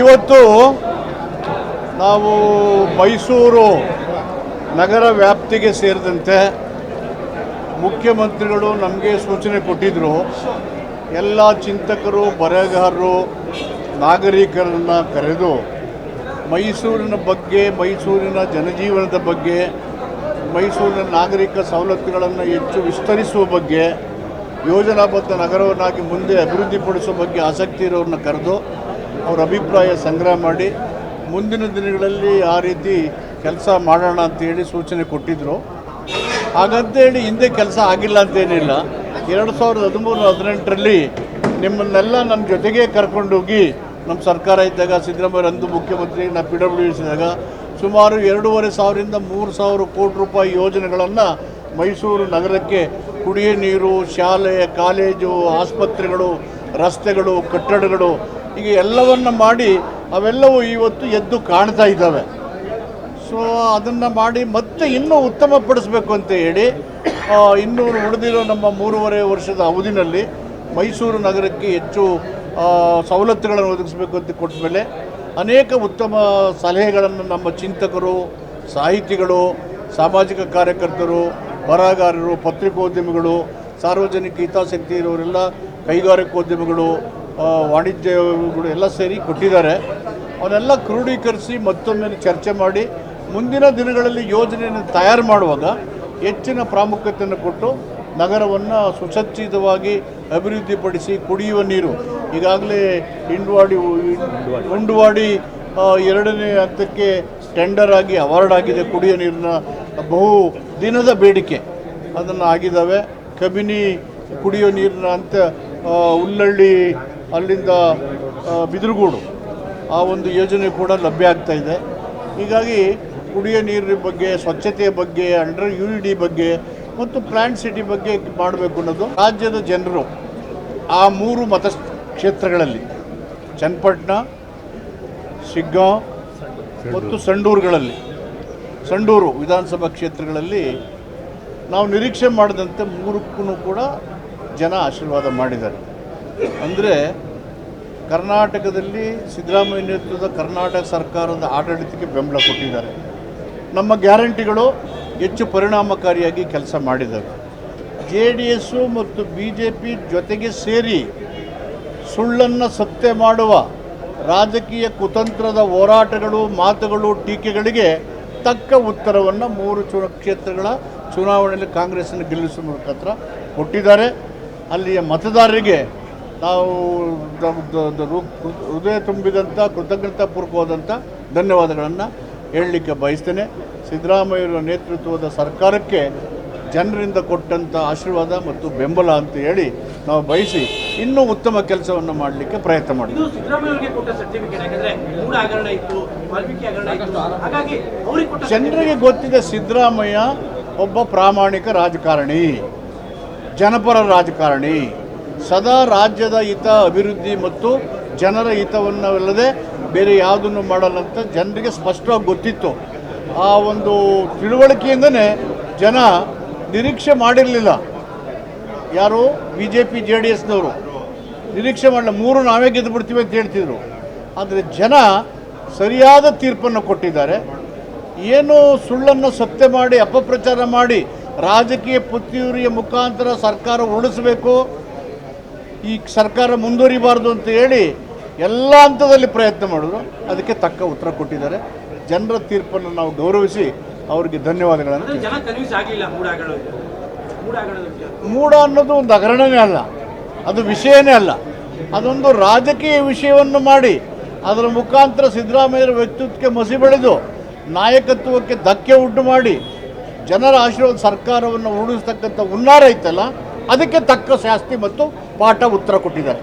ಇವತ್ತು ನಾವು ಮೈಸೂರು ನಗರ ವ್ಯಾಪ್ತಿಗೆ ಸೇರಿದಂತೆ ಮುಖ್ಯಮಂತ್ರಿಗಳು ನಮಗೆ ಸೂಚನೆ ಕೊಟ್ಟಿದ್ದರು ಎಲ್ಲ ಚಿಂತಕರು, ಬರಹಗಾರರು, ನಾಗರಿಕರನ್ನು ಕರೆದು ಮೈಸೂರಿನ ಬಗ್ಗೆ, ಮೈಸೂರಿನ ಜನಜೀವನದ ಬಗ್ಗೆ, ಮೈಸೂರಿನ ನಾಗರಿಕ ಸವಲತ್ತುಗಳನ್ನು ಹೆಚ್ಚು ವಿಸ್ತರಿಸುವ ಬಗ್ಗೆ, ಯೋಜನಾಬದ್ಧ ನಗರವನ್ನಾಗಿ ಮುಂದೆ ಅಭಿವೃದ್ಧಿಪಡಿಸುವ ಬಗ್ಗೆ ಆಸಕ್ತಿ ಇರೋರನ್ನ ಕರೆದು ಅವರ ಅಭಿಪ್ರಾಯ ಸಂಗ್ರಹ ಮಾಡಿ ಮುಂದಿನ ದಿನಗಳಲ್ಲಿ ಆ ರೀತಿ ಕೆಲಸ ಮಾಡೋಣ ಅಂತೇಳಿ ಸೂಚನೆ ಕೊಟ್ಟಿದ್ದರು ಹಾಗಂತೇಳಿ ಹಿಂದೆ ಕೆಲಸ ಆಗಿಲ್ಲ ಅಂತೇನಿಲ್ಲ ಎರಡು ಸಾವಿರದ ಹದಿಮೂರು ಹದಿನೆಂಟರಲ್ಲಿ ನಿಮ್ಮನ್ನೆಲ್ಲ ನನ್ನ ಜೊತೆಗೆ ಕರ್ಕೊಂಡೋಗಿ ನಮ್ಮ ಸರ್ಕಾರ ಇದ್ದಾಗ, ಸಿದ್ದರಾಮಯ್ಯ ಅಂದು ಮುಖ್ಯಮಂತ್ರಿ ನಾ ಪಿ ಡಬ್ಲ್ಯೂ ಸುಮಾರು ಎರಡೂವರೆ ಸಾವಿರದಿಂದ ಮೂರು ಸಾವಿರ ಕೋಟಿ ರೂಪಾಯಿ ಯೋಜನೆಗಳನ್ನು ಮೈಸೂರು ನಗರಕ್ಕೆ ಕುಡಿಯ ನೀರು, ಶಾಲೆ, ಕಾಲೇಜು, ಆಸ್ಪತ್ರೆಗಳು, ರಸ್ತೆಗಳು, ಕಟ್ಟಡಗಳು ಹೀಗೆ ಎಲ್ಲವನ್ನು ಮಾಡಿ ಅವೆಲ್ಲವೂ ಇವತ್ತು ಎದ್ದು ಕಾಣ್ತಾ ಇದ್ದಾವೆ. ಸೊ ಅದನ್ನು ಮಾಡಿ ಮತ್ತೆ ಇನ್ನೂ ಉತ್ತಮಪಡಿಸಬೇಕು ಅಂತ ಹೇಳಿ ಇನ್ನೂ ಉಳಿದಿರೋ ನಮ್ಮ ಮೂರುವರೆ ವರ್ಷದ ಅವಧಿನಲ್ಲಿ ಮೈಸೂರು ನಗರಕ್ಕೆ ಹೆಚ್ಚು ಸವಲತ್ತುಗಳನ್ನು ಒದಗಿಸಬೇಕು ಅಂತ ಕೊಟ್ಟ ಮೇಲೆ ಅನೇಕ ಉತ್ತಮ ಸಲಹೆಗಳನ್ನು ನಮ್ಮ ಚಿಂತಕರು, ಸಾಹಿತಿಗಳು, ಸಾಮಾಜಿಕ ಕಾರ್ಯಕರ್ತರು, ಬರಹಗಾರರು, ಪತ್ರಿಕೋದ್ಯಮಿಗಳು, ಸಾರ್ವಜನಿಕ ಹಿತಾಸಕ್ತಿ ಇರೋರೆಲ್ಲ ಕೈಗಾರಿಕೋದ್ಯಮಿಗಳು ವಾಣಿಜ್ಯಗಳು ಎಲ್ಲ ಸೇರಿ ಕೊಟ್ಟಿದ್ದಾರೆ. ಅವನ್ನೆಲ್ಲ ಕ್ರೋಢೀಕರಿಸಿ ಮತ್ತೊಮ್ಮೆ ಚರ್ಚೆ ಮಾಡಿ, ಮುಂದಿನ ದಿನಗಳಲ್ಲಿ ಯೋಜನೆಯನ್ನು ತಯಾರು ಮಾಡುವಾಗ ಹೆಚ್ಚಿನ ಪ್ರಾಮುಖ್ಯತೆಯನ್ನು ಕೊಟ್ಟು ನಗರವನ್ನು ಸುಸಜ್ಜಿತವಾಗಿ ಅಭಿವೃದ್ಧಿಪಡಿಸಿ ಕುಡಿಯುವ ನೀರು. ಈಗಾಗಲೇ ಹಿಂಡ್ವಾಡಿ ಹಿಂಡ್ವಾಡಿ ಎರಡನೇ ಹಂತಕ್ಕೆ ಟೆಂಡರ್ ಆಗಿ ಅವಾರ್ಡ್ ಆಗಿದೆ ಕುಡಿಯುವ ನೀರಿನ ಬಹು ದಿನದ ಬೇಡಿಕೆ. ಅದನ್ನು ಆಗಿದ್ದಾವೆ. ಕಬಿನಿ ಕುಡಿಯೋ ನೀರಿನ ಅಂತ ಉಳ್ಳಳ್ಳಿ ಅಲ್ಲಿಂದ ಬಿದಿರುಗೂಡು. ಆ ಒಂದು ಯೋಜನೆ ಕೂಡ ಲಭ್ಯ ಆಗ್ತಾ ಇದೆ. ಹೀಗಾಗಿ ಕುಡಿಯೋ ನೀರಿನ ಬಗ್ಗೆ, ಸ್ವಚ್ಛತೆಯ ಬಗ್ಗೆ, ಅಂಡರ್ ಯು ಡಿ ಬಗ್ಗೆ ಮತ್ತು ಪ್ಲಾಂಟ್ ಸಿಟಿ ಬಗ್ಗೆ ಮಾಡಬೇಕು ಅನ್ನೋದು ರಾಜ್ಯದ ಜನರು ಆ ಮೂರು ಮತ ಕ್ಷೇತ್ರಗಳಲ್ಲಿ ಚನ್ನಪಟ್ಟಣ, ಶಿಗ್ಗಾಂವ್ ಮತ್ತು ಸಂಡೂರುಗಳಲ್ಲಿ. ಸಂಡೂರು ವಿಧಾನಸಭಾ ಕ್ಷೇತ್ರಗಳಲ್ಲಿ ನಾವು ನಿರೀಕ್ಷೆ ಮಾಡಿದಂತೆ ಮೂರಕ್ಕೂ ಕೂಡ ಜನ ಆಶೀರ್ವಾದ ಮಾಡಿದ್ದಾರೆ. ಅಂದರೆ ಕರ್ನಾಟಕದಲ್ಲಿ ಸಿದ್ದರಾಮಯ್ಯ ನೇತೃತ್ವದ ಕರ್ನಾಟಕ ಸರ್ಕಾರದ ಆಡಳಿತಕ್ಕೆ ಬೆಂಬಲ ಕೊಟ್ಟಿದ್ದಾರೆ. ನಮ್ಮ ಗ್ಯಾರಂಟಿಗಳು ಹೆಚ್ಚು ಪರಿಣಾಮಕಾರಿಯಾಗಿ ಕೆಲಸ ಮಾಡಿದ್ದಾರೆ. ಜೆ ಡಿ ಎಸ್ಸು ಮತ್ತು ಬಿ ಜೆ ಪಿ ಜೊತೆಗೆ ಸೇರಿ ಸುಳ್ಳನ್ನು ಸತ್ಯ ಮಾಡುವ ರಾಜಕೀಯ ಕುತಂತ್ರದ ಹೋರಾಟಗಳು, ಮಾತುಗಳು, ಟೀಕೆಗಳಿಗೆ ತಕ್ಕ ಉತ್ತರವನ್ನು ಮೂರು ಚು ಕ್ಷೇತ್ರಗಳ ಚುನಾವಣೆಯಲ್ಲಿ ಕಾಂಗ್ರೆಸ್ಸನ್ನು ಗೆಲ್ಲಿಸುವ ಮುಖಾಂತರ ಕೊಟ್ಟಿದ್ದಾರೆ. ಅಲ್ಲಿಯ ಮತದಾರರಿಗೆ ನಾವು ಹೃದಯ ತುಂಬಿದಂಥ ಕೃತಜ್ಞತಾಪೂರ್ವಕವಾದಂಥ ಧನ್ಯವಾದಗಳನ್ನು ಹೇಳಲಿಕ್ಕೆ ಬಯಸ್ತೇನೆ. ಸಿದ್ದರಾಮಯ್ಯರ ನೇತೃತ್ವದ ಸರ್ಕಾರಕ್ಕೆ ಜನರಿಂದ ಕೊಟ್ಟಂಥ ಆಶೀರ್ವಾದ ಮತ್ತು ಬೆಂಬಲ ಅಂತ ಹೇಳಿ ನಾವು ಬಯಸಿ ಇನ್ನೂ ಉತ್ತಮ ಕೆಲಸವನ್ನು ಮಾಡಲಿಕ್ಕೆ ಪ್ರಯತ್ನ ಮಾಡಿದ್ವಿ ಜನರಿಗೆ ಗೊತ್ತಿದೆ ಸಿದ್ದರಾಮಯ್ಯ ಒಬ್ಬ ಪ್ರಾಮಾಣಿಕ ರಾಜಕಾರಣಿ ಜನಪರ ರಾಜಕಾರಣಿ. ಸದಾ ರಾಜ್ಯದ ಹಿತ, ಅಭಿವೃದ್ಧಿ ಮತ್ತು ಜನರ ಹಿತವನ್ನಲ್ಲದೆ ಬೇರೆ ಯಾವುದನ್ನು ಮಾಡಲ್ಲಂತ ಜನರಿಗೆ ಸ್ಪಷ್ಟವಾಗಿ ಗೊತ್ತಿತ್ತು. ಆ ಒಂದು ತಿಳುವಳಿಕೆಯಿಂದನೇ ಜನ ನಿರೀಕ್ಷೆ ಮಾಡಿರಲಿಲ್ಲ. ಯಾರು? B J P J D ಎಸ್ನವರು ನಿರೀಕ್ಷೆ ಮಾಡಲ್ಲ ಮೂರು ನಾವೇ ಗೆದ್ದು ಬಿಡ್ತೀವಿ ಅಂತ ಹೇಳ್ತಿದ್ರು. ಆದರೆ ಜನ ಸರಿಯಾದ ತೀರ್ಪನ್ನು ಕೊಟ್ಟಿದ್ದಾರೆ. ಏನು ಸುಳ್ಳನ್ನು ಸತ್ಯ ಮಾಡಿ, ಅಪಪ್ರಚಾರ ಮಾಡಿ, ರಾಜಕೀಯ ಪುತ್ತಿಯೂರಿಯ ಮುಖಾಂತರ ಸರ್ಕಾರ ಉಳಿಸಬೇಕು ಈ ಸರ್ಕಾರ ಮುಂದುವರಿಬಾರ್ದು ಅಂತ ಹೇಳಿ ಎಲ್ಲ ಹಂತದಲ್ಲಿ ಪ್ರಯತ್ನ ಮಾಡಿದ್ರು. ಅದಕ್ಕೆ ತಕ್ಕ ಉತ್ತರ ಕೊಟ್ಟಿದ್ದಾರೆ. ಜನರ ತೀರ್ಪನ್ನು ನಾವು ಗೌರವಿಸಿ ಅವರಿಗೆ ಧನ್ಯವಾದಗಳನ್ನು ಮೂಡ ಅನ್ನೋದು ಒಂದು ಹಗರಣನೇ ಅಲ್ಲ. ಅದು ವಿಷಯನೇ ಅಲ್ಲ. ಅದೊಂದು ರಾಜಕೀಯ ವಿಷಯವನ್ನು ಮಾಡಿ ಅದರ ಮುಖಾಂತರ ಸಿದ್ದರಾಮಯ್ಯರ ವ್ಯಕ್ತಿತ್ವಕ್ಕೆ ಮಸಿ ಬೆಳೆದು ನಾಯಕತ್ವಕ್ಕೆ ಧಕ್ಕೆ ಉಂಟು ಮಾಡಿ ಜನರ ಆಶೀರ್ವಾದ ಸರ್ಕಾರವನ್ನು ಉರುಳಿಸ್ತಕ್ಕಂಥ ಹುನ್ನಾರ ಇತ್ತಲ್ಲ ಅದಕ್ಕೆ ತಕ್ಕ ಶಾಸ್ತಿ ಮತ್ತು ಪಾಠ ಉತ್ತರ ಕೊಟ್ಟಿದ್ದಾರೆ.